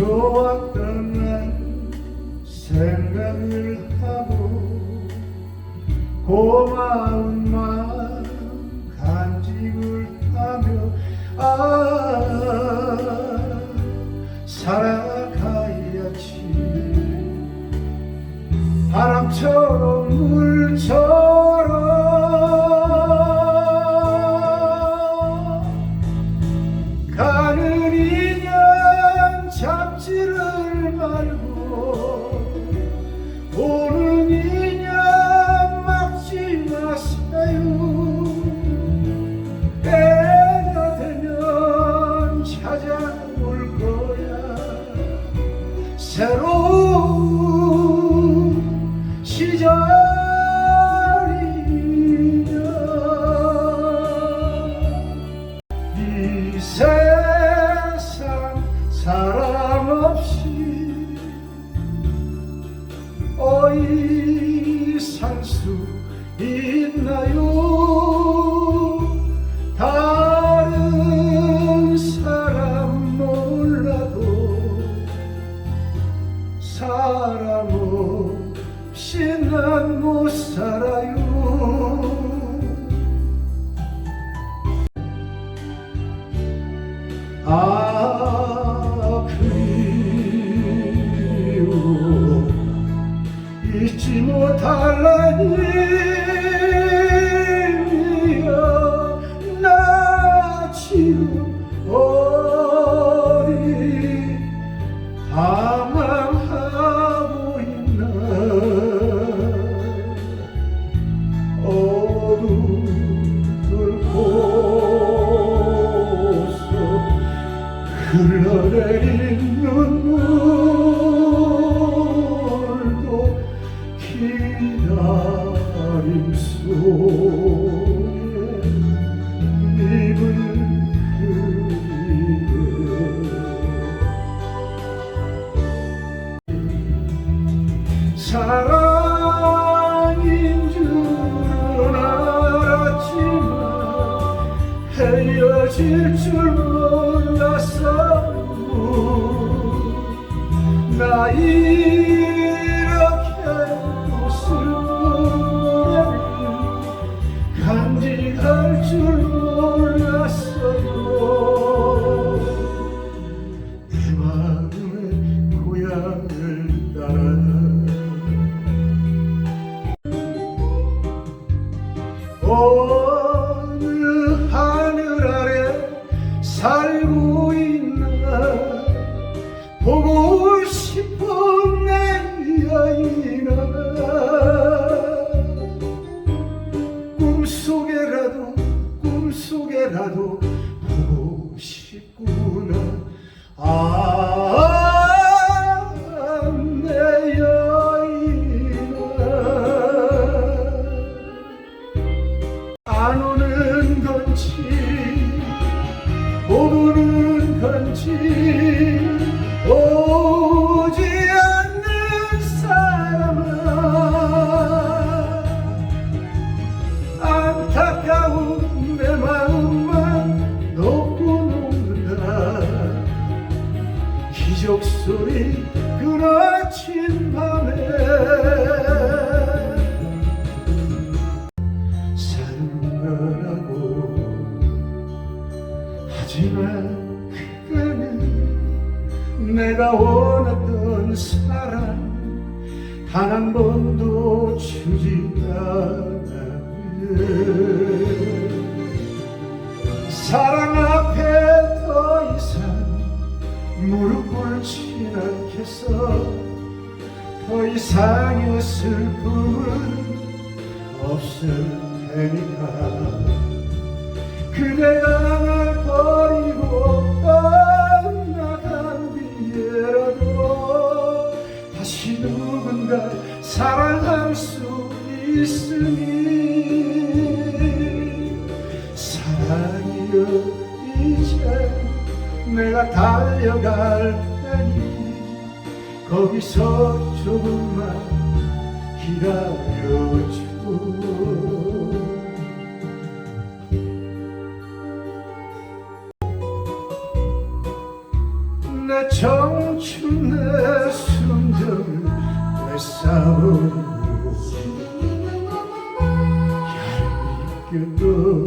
좋았던 날 생각을 하고 고마운 마음 간직을 하며 아 살아 잊지 못할 일이야. 나 지금 어디 방황하고 있나. 어둠을 보소. 흘러내린 헤어질 줄 몰랐어. 나이 꿈속에라도 보고 싶구나. 여인아. 안 오는 내가 원했던 사랑 단 한 번도 주지 않았네. 사랑 앞에 더 이상 무릎 꿇진 않겠어. 더 이상의 슬픔은 없을 테니까. 그대가 날 버리고 사랑할 수 있으니 사랑이여 이제 내가 달려갈 테니 거기서 조금만 기다려줘. 내 청춘 내 순정 을 뺏어오고 얄밉게도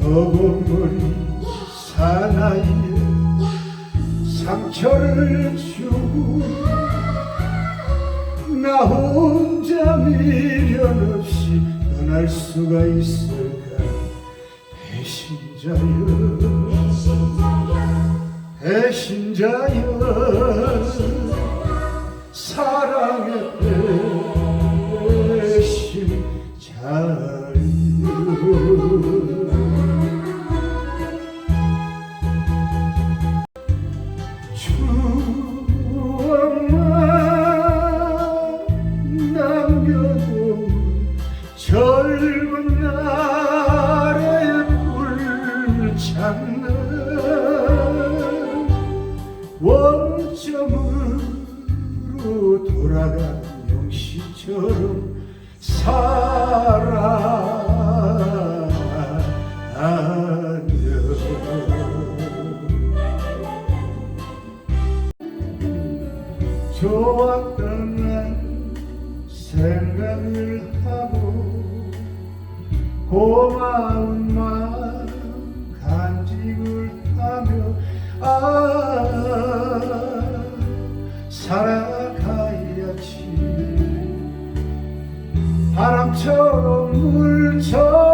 더운 머리 사나이에 상처를 주고 나 혼자 미련 없이 떠날 수가 있을까 배신자여 배신자여 사랑의 배신자여 추억만 남겨도 젊은 시처럼 살아가며 좋았던 날 생각을 하고 고마운 마음 간직을 하며 아 살아가야지 바람처럼 물처럼